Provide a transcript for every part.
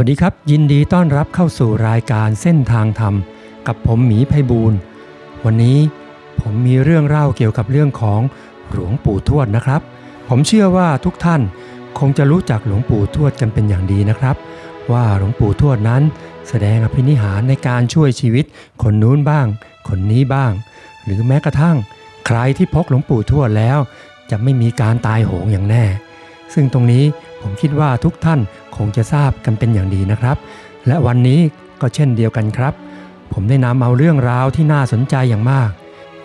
วัสดีครับ ยินดีต้อนรับเข้าสู่รายการเส้นทางธรรม กับผมหมีไพบูลวันนี้ผมมีเรื่องเล่าเกี่ยวกับเรื่องของหลวงปู่ทวดนะครับ ผมเชื่อว่าทุกท่านคงจะรู้จักหลวงปู่ทวดกันเป็นอย่างดีนะครับ ว่าหลวงปู่ทวดนั้น แสดงอภินิหารในการช่วยชีวิต คนนู้นบ้าง คนนี้บ้าง หรือแม้กระทั่ง ใครที่พกหลวงปู่ทวดแล้ว จะไม่มีการตายโหงอย่างแน่ ซึ่งตรงนี้ ผมคิดว่าทุกท่านคงจะทราบกันเป็นอย่างดีนะครับ และวันนี้ก็เช่นเดียวกันครับ ผมได้นำเอาเรื่องราวที่น่าสนใจอย่างมาก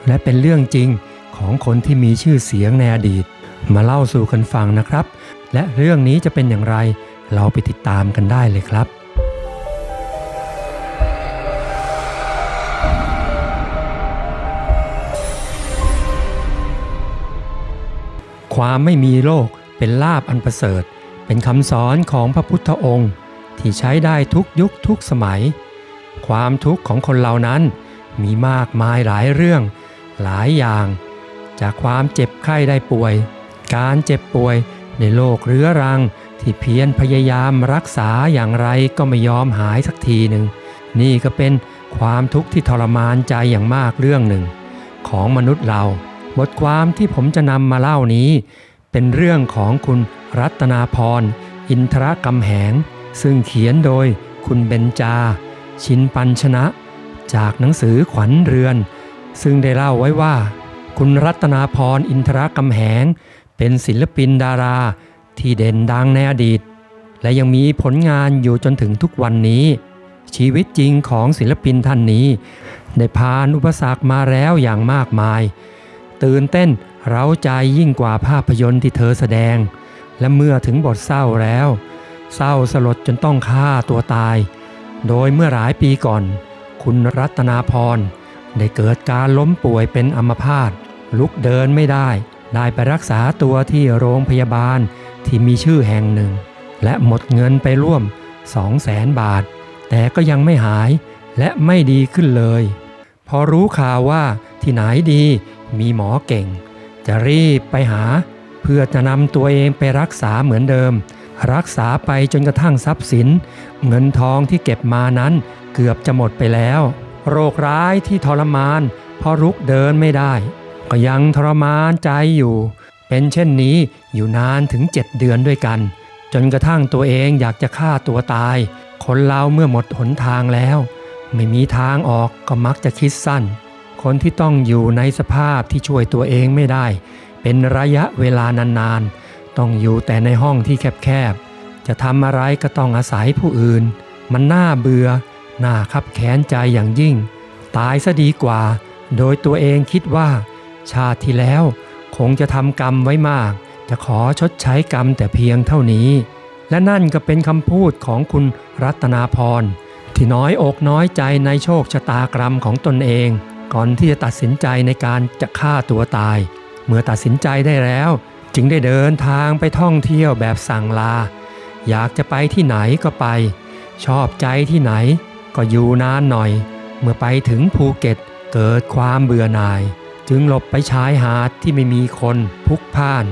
และเป็นเรื่องจริงของคนที่มีชื่อเสียงในอดีต มาเล่าสู่กันฟังนะครับ และเรื่องนี้จะเป็นอย่างไร เราไปติดตามกันได้เลยครับความไม่มีโลกเป็นลาบอันประเสริฐ เป็นคำสอนของพระพุทธองค์ที่ใช้ได้ทุกยุคทุกสมัย ความทุกข์ของคนเหล่านั้นมีมากมายหลายเรื่อง หลายอย่าง จากความเจ็บไข้ได้ป่วย การเจ็บป่วยในโรคเรื้อรังที่เพียรพยายามรักษาอย่างไรก็ไม่ยอมหายสักทีหนึ่ง นี่ก็เป็นความทุกข์ที่ทรมานใจอย่างมากเรื่องหนึ่ง ของมนุษย์เรา บทความที่ผมจะนำมาเล่านี้ เป็นเรื่องของคุณ รัตนาพร อินทรกำแหง ซึ่งเขียนโดยคุณเบญจา ชินปัญชนะ จากหนังสือขวัญเรือน ซึ่งได้เล่าไว้ว่า คุณรัตนาพร อินทรกำแหง เป็นศิลปินดารา ที่เด่นดังในอดีต และยังมีผลงานอยู่จนถึงทุกวันนี้ ชีวิตจริงของศิลปินท่านนี้ ได้ผ่านอุปสรรคมาแล้วอย่างมากมาย ตื่นเต้นเร้าใจยิ่งกว่าภาพยนตร์ที่เธอแสดง และเมื่อถึงบทเศร้าแล้ว เศร้าสลดจนต้องฆ่าตัวตาย โดยเมื่อหลายปีก่อน คุณรัตนาพรได้เกิดการล้มป่วยเป็นอัมพาตลุกเดินไม่ได้ ได้ไปรักษาตัวที่โรงพยาบาลที่มีชื่อแห่งหนึ่ง และหมดเงินไปร่วม2 0 0แสนบาท แต่ก็ยังไม่หายและไม่ดีขึ้นเลย พอรู้ข่าวว่าที่ไหนดีมีหมอเก่ง จะรีบไปหา เพื่อจะนำตัวเองไปรักษาเหมือนเดิม รักษาไปจนกระทั่งทรัพย์สิน เงินทองที่เก็บมานั้นเกือบจะหมดไปแล้ว โรคร้ายที่ทรมานเพราะรุกเดินไม่ได้ ก็ยังทรมานใจอยู่ เป็นเช่นนี้อยู่นานถึงเจ็ดเดือนด้วยกัน จนกระทั่งตัวเองอยากจะฆ่าตัวตาย คนเราเมื่อหมดหนทางแล้ว ไม่มีทางออกก็มักจะคิดสั้น คนที่ต้องอยู่ในสภาพที่ช่วยตัวเองไม่ได้ เป็นระยะเวลานานๆ ต้องอยู่แต่ในห้องที่แคบๆ จะทำอะไรก็ต้องอาศัยผู้อื่น มันน่าเบื่อ น่าคับแค้นใจอย่างยิ่ง ตายซะดีกว่า โดยตัวเองคิดว่า ชาติที่แล้วคงจะทำกรรมไว้มาก จะขอชดใช้กรรมแต่เพียงเท่านี้ และนั่นก็เป็นคำพูดของคุณรัตนาพรที่น้อยอกน้อยใจในโชคชะตากรรมของตนเอง ก่อนที่จะตัดสินใจในการจะฆ่าตัวตาย เมื่อตัดสินใจได้แล้ว จึงได้เดินทางไปท่องเที่ยวแบบสั่งลา อยากจะไปที่ไหนก็ไป ชอบใจที่ไหนก็อยู่นานหน่อย เมื่อไปถึงภูเก็ตเกิดความเบื่อหน่าย จึงหลบไปชายหาดที่ไม่มีคนพลุกพล่าน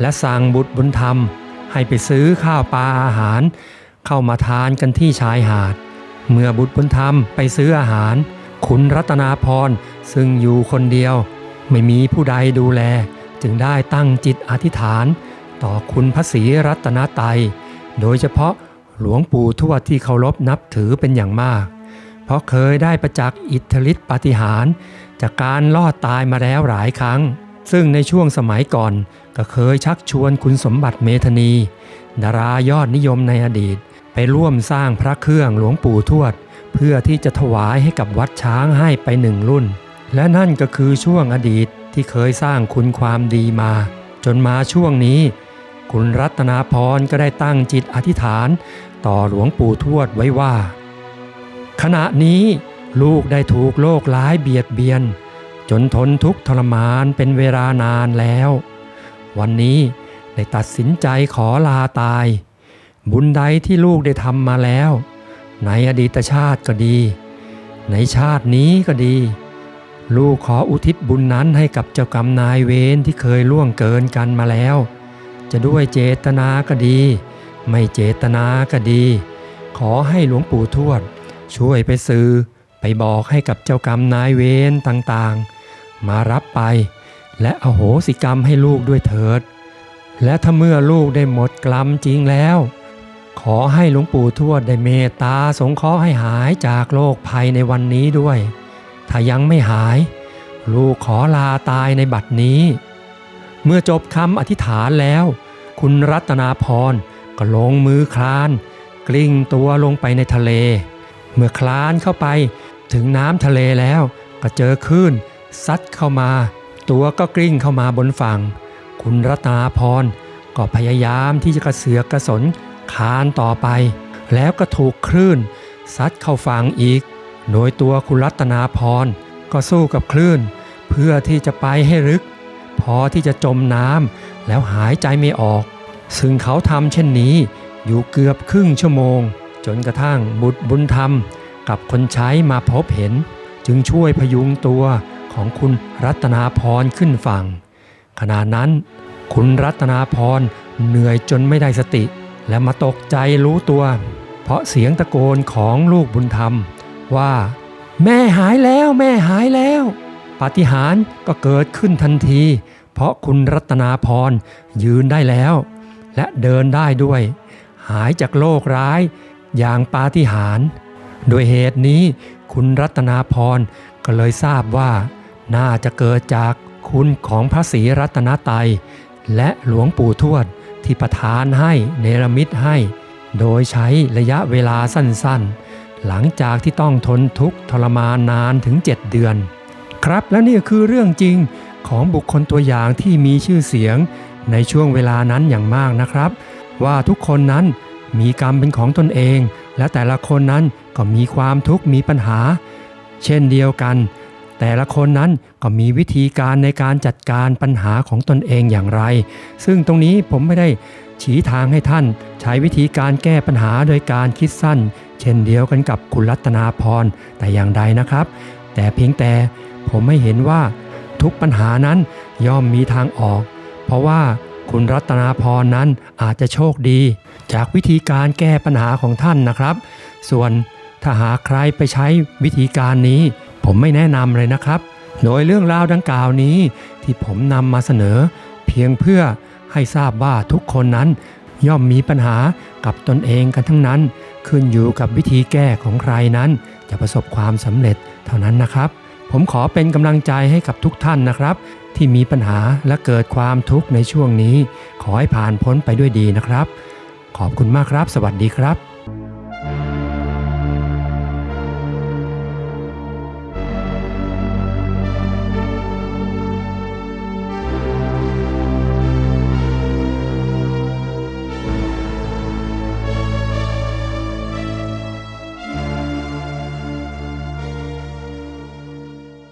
และสั่งบุตรบุญธรรม ให้ไปซื้อข้าวปลาอาหาร เข้ามาทานกันที่ชายหาด เมื่อบุตรบุญธรรมไปซื้ออาหาร คุณรัตนาพรซึ่งอยู่คนเดียว ไม่มีผู้ใดดูแล จึงได้ตั้งจิตอธิษฐาน ต่อคุณพระศรีรัตนตรยโดยเฉพาะหลวงปู่ทวดที่เคารพนับถือเป็นอย่างมาก เพราะเคยได้ประจักษ์อิทธิฤทธิปาฏิหาริย์จากการลอดตายมาแล้วหลายครั้ง ซึ่งในช่วงสมัยก่อนก็เคยชักชวนคุณสมบัติเมธานีดารายอดนิยมในอดีต ไปร่วมสร้างพระเครื่องหลวงปู่ทวด เพื่อที่จะถวายให้กับวัดช้างให้ไปหนึ่งรุ่น และนั่นก็คือช่วงอดีตที่เคยสร้างคุณความดีมา จนมาช่วงนี้ คุณรัตนาพรก็ได้ตั้งจิตอธิษฐาน ต่อหลวงปู่ทวดไว้ว่า ขณะนี้ลูกได้ถูกโรคร้ายเบียดเบียน จนทนทุกข์ทรมานเป็นเวลานานแล้ว วันนี้ได้ตัดสินใจขอลาตาย บุญใดที่ลูกได้ทำมาแล้ว ในอดีตชาติก็ดี ในชาตินี้ก็ดี ลูกขออุทิศบุญนั้นให้กับเจ้ากรรมนายเวรที่เคยล่วงเกินกันมาแล้ว จะด้วยเจตนาก็ดี ไม่เจตนาก็ดี ขอให้หลวงปู่ทวด ช่วยไปสื่อไปบอกให้กับเจ้ากรรมนายเวรต่างๆ มารับไป และอโหสิกรรมให้ลูกด้วยเถิด และถ้าเมื่อลูกได้หมดกรรมจริงแล้ว ขอให้หลวงปู่ทวดได้เมตตาสงเคราะห์ให้หายจากโรคภัยในวันนี้ด้วย ถ้ายังไม่หาย ลูกขอลาตายในบัดนี้ เมื่อจบคำอธิษฐานแล้ว คุณรัตนาพรก็ลงมือคลาน กลิ้งตัวลงไปในทะเล เมื่อคลานเข้าไปถึงน้ำทะเลแล้วก็เจอคลื่นซัดเข้ามา ตัวก็กลิ้งเข้ามาบนฝั่ง คุณรัตนาพรก็พยายามที่จะกระเสือกกระสนคลานต่อไป แล้วก็ถูกคลื่นซัดเข้าฝั่งอีก โดยตัวคุณรัตนาพรก็สู้กับคลื่น เพื่อที่จะไปให้ลึก พอที่จะจมน้ำแล้วหายใจไม่ออก ซึ่งเขาทำเช่นนี้อยู่เกือบครึ่งชั่วโมง จนกระทั่งบุตรบุญธรรม กับคนใช้มาพบเห็น จึงช่วยพยุงตัวของคุณรัตนาพรขึ้นฝั่ง ขณะนั้น คุณรัตนาพรเหนื่อยจนไม่ได้สติ และมาตกใจรู้ตัว เพราะเสียงตะโกนของลูกบุญธรรม ว่า แม่หายแล้วแม่หายแล้ว ปาฏิหาริย์ก็เกิดขึ้นทันที เพราะคุณรัตนาพรยืนได้แล้ว และเดินได้ด้วย หายจากโรคร้าย อย่างปาฏิหาริย์โดยเหตุนี้คุณรัตนาพรก็เลยทราบว่า น่าจะเกิดจากคุณของพระศรีรัตนตยและหลวงปู่ทวดที่ประทานให้เนรมิตให้ โดยใช้ระยะเวลาสั้นๆ หลังจากที่ต้องทนทุกข์ทรมานนานถึง 7 เดือน ครับและนี่คือเรื่องจริงของบุคคลตัวอย่างที่มีชื่อเสียง ในช่วงเวลานั้นอย่างมากนะครับ ว่าทุกคนนั้นมีกรรมเป็นของตนเอง และแต่ละคนนั้นก็มีความทุกข์มีปัญหา เช่นเดียวกัน แต่ละคนนั้นก็มีวิธีการในการจัดการปัญหาของตนเองอย่างไร ซึ่งตรงนี้ผมไม่ได้ชี้ทางให้ท่าน ใช้วิธีการแก้ปัญหาโดยการคิดสั้น เช่นเดียวกันกับคุณรัตนาพรแต่อย่างใดนะครับ แต่เพียงแต่ผมไม่เห็นว่าทุกปัญหานั้นย่อมมีทางออก เพราะว่าคุณรัตนาพรนั้นอาจจะโชคดี จากวิธีการแก้ปัญหาของท่านนะครับ ส่วนถ้าหาใครไปใช้วิธีการนี้ ผมไม่แนะนำเลยนะครับ โดยเรื่องราวดังกล่าวนี้ ที่ผมนำมาเสนอ เพียงเพื่อให้ทราบว่าทุกคนนั้น ย่อมมีปัญหากับตนเองกันทั้งนั้น ขึ้นอยู่กับวิธีแก้ของใครนั้น จะประสบความสำเร็จเท่านั้นนะครับ ผมขอเป็นกำลังใจให้กับทุกท่านนะครับ ที่มีปัญหาและเกิดความทุกข์ในช่วงนี้ ขอให้ผ่านพ้นไปด้วยดีนะครับ ขอบคุณมากครับ สวัสดีครับ